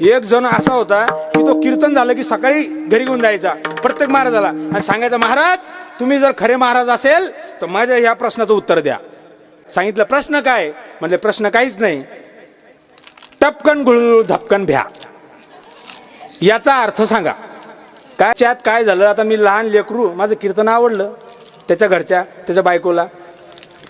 एक जण असा होता की तो कीर्तन झालं की सकाळी घरी घेऊन जायचा. प्रत्येक महाराजाला. आणि सांगायचा महाराज तुम्ही जर खरे महाराज असेल तर माझ्या ह्या प्रश्नाचं उत्तर द्या. सांगितलं प्रश्न काय? म्हणजे प्रश्न काहीच नाही. टपकन गुळगुळ धपकन भ्या. याचा अर्थ सांगा. काय त्यात काय झालं? आता मी लहान लेकरू माझं कीर्तन आवडलं. त्याच्या घरच्या त्याच्या बायकोला.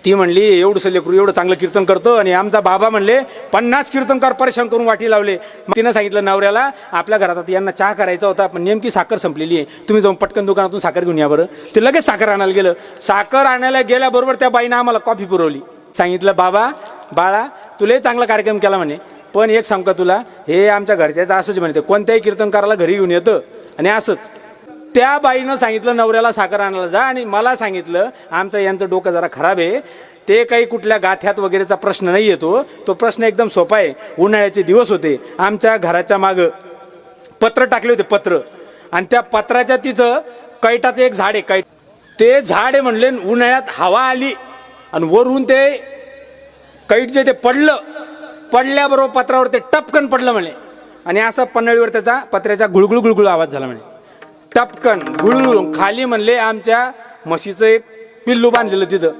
ती म्हणली एवढं लेकरू एवढं चांगलं कीर्तन करतो. आणि आमचा बाबा म्हणले पन्नास कीर्तनकार परेशान करून वाटी लावले. मग तिनं सांगितलं नवऱ्याला आपल्या घरात आता यांना चहा करायचा होता पण नेमकी साखर संपलेली आहे. तुम्ही जाऊन पटकन दुकानातून साखर घेऊन या बरं. ते लगेच साखर आणायला गेलं. साखर आणायला गेल्याबरोबर त्या बाईनं आम्हाला कॉफी पुरवली. सांगितलं बाबा बाळा तुलाही चांगला कार्यक्रम केला म्हणे. पण एक सांग का तुला हे आमच्या घरच्याचं असंच म्हणते कोणत्याही कीर्तनकाराला घरी येऊन येतं. आणि असंच. त्या बाईनं सांगितलं नवऱ्याला साखर आणायला जा. आणि मला सांगितलं आमचं यांचं डोकं जरा खराब आहे. ते काही कुठल्या गाथ्यात वगैरेचा प्रश्न नाही येतो. तो प्रश्न एकदम सोपा आहे. उन्हाळ्याचे दिवस होते. आमच्या घराच्या मागं पत्र टाकले होते पत्र. आणि त्या पत्राच्या तिथं कैटाचं एक झाड आहे कैट. ते झाड आहे म्हणले उन्हाळ्यात हवा आली. आणि वरून ते कैट जे ते पडलं पडल्याबरोबर पत्रावर ते टपकन पडलं म्हणे. आणि असं पन्हाळीवर त्याचा पत्र्याचा गुळगुळ गुळगुळ आवाज झाला म्हणे. टपकन गुळगुळून खाली म्हणले आमच्या म्हशीचं एक पिल्लू बांधलेलं तिथं.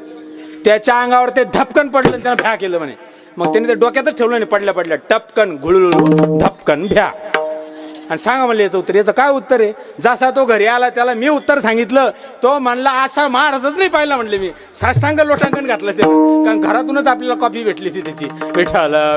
त्याच्या अंगावर ते धपकन पडलं आणि त्यानं भ्या केलं म्हणे. मग त्याने ते डोक्यातच ठेवलं नाही पडल्या पडल्या. टपकन गुळगुळ धपकन भ्या. आणि सांगा म्हणलं याचं उत्तर याचं काय उत्तर आहे? जसा तो घरी आला त्याला मी उत्तर सांगितलं. तो म्हणला असा महाराजच नाही पाहिला म्हणले मी. साष्टांग लोटांकन घातलं ते कारण घरातूनच आपल्याला कॉपी भेटली ती त्याची. विठाला